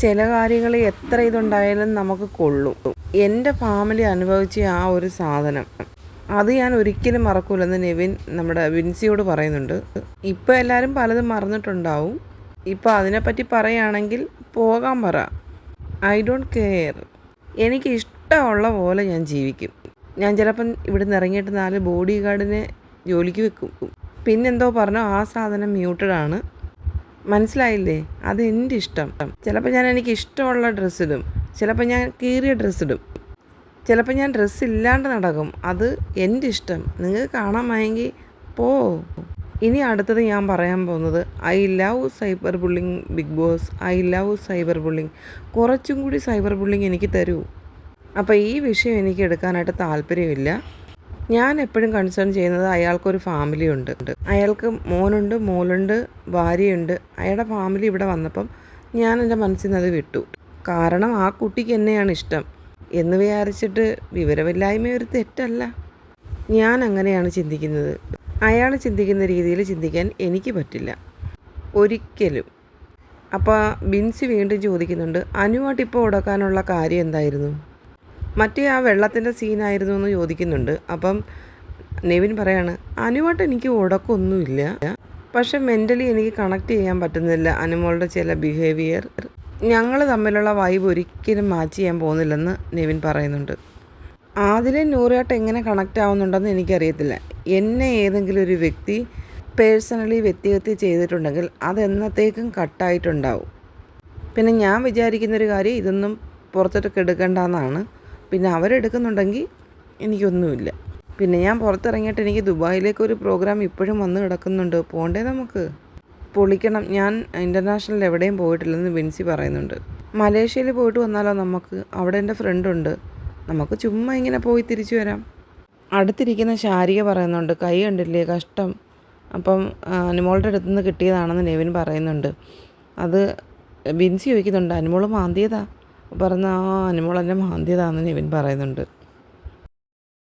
ചില കാര്യങ്ങൾ എത്ര ഇതുണ്ടായാലും നമുക്ക് കൊള്ളും. എന്റെ ഫാമിലി അനുഭവിച്ച ആ ഒരു സാധനം. അത് ഞാൻ ഒരിക്കലും മറക്കൂലെന്ന് നെവിൻ നമ്മുടെ വിൻസിയോട് പറയുന്നുണ്ട്. ഇപ്പോൾ എല്ലാവരും പലതും മറന്നിട്ടുണ്ടാവും. ഇപ്പോൾ അതിനെപ്പറ്റി പറയുകയാണെങ്കിൽ പോകാൻ പറ. ഐ ഡോണ്ട് കെയർ എനിക്ക് ഇഷ്ടമുള്ള പോലെ ഞാൻ ജീവിക്കും. ഞാൻ ചിലപ്പം ഇവിടെ നിന്ന് ഇറങ്ങിയിട്ട് നാല് ബോഡി ഗാർഡിനെ ജോലിക്ക് വെക്കും. പിന്നെന്തോ പറഞ്ഞു ആ സാധനം മ്യൂട്ടഡ് ആണ്. മനസ്സിലായില്ലേ? അത് എന്റെ ഇഷ്ടം ചിലപ്പോൾ ഞാൻ എനിക്ക് ഇഷ്ടമുള്ള ഡ്രസ്സ് ഇടും. ചിലപ്പോൾ ഞാൻ കീറിയ ഡ്രസ്സ് ഇടും. ചിലപ്പോൾ ഞാൻ ഡ്രസ്സ് ഇല്ലാണ്ട് നടക്കും. അത് എന്റെ ഇഷ്ടം നിങ്ങൾക്ക് കാണാമായെങ്കിൽ പോ. ഇനി അടുത്തത് ഞാൻ പറയാൻ പോകുന്നത് I love cyber bullying Bigg Boss I love cyber bullying കുറച്ചും കൂടി സൈബർ ബുള്ളിങ് എനിക്ക് തരൂ. അപ്പോൾ ഈ വിഷയം എനിക്ക് എടുക്കാനായിട്ട് താല്പര്യമില്ല. ഞാൻ എപ്പോഴും കൺസേൺ ചെയ്യുന്നത് അയാൾക്കൊരു ഫാമിലി ഉണ്ട്. അയാൾക്ക് മോനുണ്ട് മോളുണ്ട് ഭാര്യയുണ്ട്. അയാളുടെ ഫാമിലി ഇവിടെ വന്നപ്പം ഞാൻ എന്റെ മനസ്സിൽ നിന്ന് അത് വിട്ടു. കാരണം ആ കുട്ടിക്ക് എന്നെയാണ് ഇഷ്ടം. എന്ന് വിചാരിച്ചിട്ട് വിവരമില്ലായ്മ ഒരു തെറ്റല്ല. ഞാൻ അങ്ങനെയാണ് ചിന്തിക്കുന്നത്. അയാൾ ചിന്തിക്കുന്ന രീതിയിൽ ചിന്തിക്കാൻ എനിക്ക് പറ്റില്ല. ഒരിക്കലും. അപ്പോൾ ബിൻസി വീണ്ടും ചോദിക്കുന്നുണ്ട് അനുവായിട്ട് ഇപ്പോൾ ഉടക്കാനുള്ള കാര്യം എന്തായിരുന്നു? മറ്റേ ആ വെള്ളത്തിന്റെ സീനായിരുന്നു എന്ന് ചോദിക്കുന്നുണ്ട്. അപ്പം നെവിൻ പറയാണ് അനുവായിട്ട് എനിക്ക് ഉടക്കൊന്നുമില്ല. പക്ഷെ മെന്റലി എനിക്ക് കണക്ട് ചെയ്യാൻ പറ്റുന്നില്ല. അനുമോളുടെ ചില ബിഹേവിയർ ഞങ്ങൾ തമ്മിലുള്ള വൈബ് ഒരിക്കലും മാച്ച് ചെയ്യാൻ പോകുന്നില്ലെന്ന് നെവിൻ പറയുന്നുണ്ട്. ആദിലെ നൂറായിട്ട് എങ്ങനെ കണക്റ്റ് ആവുന്നുണ്ടെന്ന് എനിക്കറിയത്തില്ല. എന്നെ ഏതെങ്കിലും ഒരു വ്യക്തി പേഴ്സണലി വ്യക്തിഹത്യ ചെയ്തിട്ടുണ്ടെങ്കിൽ അത് എന്നത്തേക്കും കട്ടായിട്ടുണ്ടാവും. പിന്നെ ഞാൻ വിചാരിക്കുന്നൊരു കാര്യം ഇതൊന്നും പുറത്തോട്ട് എടുക്കണ്ടെന്നാണ് പിന്നെ അവരെടുക്കുന്നുണ്ടെങ്കിൽ എനിക്കൊന്നുമില്ല. പിന്നെ ഞാൻ പുറത്തിറങ്ങിയിട്ട് എനിക്ക് ദുബായിലേക്ക് ഒരു പ്രോഗ്രാം ഇപ്പോഴും വന്ന് കിടക്കുന്നുണ്ട്. പോണ്ടേ നമുക്ക്? പൊളിക്കണം. ഞാൻ ഇന്റർനാഷണൽ എവിടെയും പോയിട്ടില്ലെന്ന് വിൻസി പറയുന്നുണ്ട്. മലേഷ്യയിൽ പോയിട്ട് വന്നാലോ നമുക്ക്? അവിടെ എന്റെ ഫ്രണ്ടുണ്ട്. നമുക്ക് ചുമ്മാ ഇങ്ങനെ പോയി തിരിച്ചു വരാം. അടുത്തിരിക്കുന്ന ശാരിക പറയുന്നുണ്ട് കൈ കണ്ടില്ലേ? കഷ്ടം. അപ്പം അനുമോളുടെ അടുത്ത് നിന്ന് കിട്ടിയതാണെന്ന് നെവിൻ പറയുന്നുണ്ട്. അത് ബിൻസി ചോദിക്കുന്നുണ്ട് അനുമോൾ മാന്തിയതാ? പറഞ്ഞ ആ അനുമോളെന്നെ മാന്തിയതാണെന്ന് ഇവൻ പറയുന്നുണ്ട്.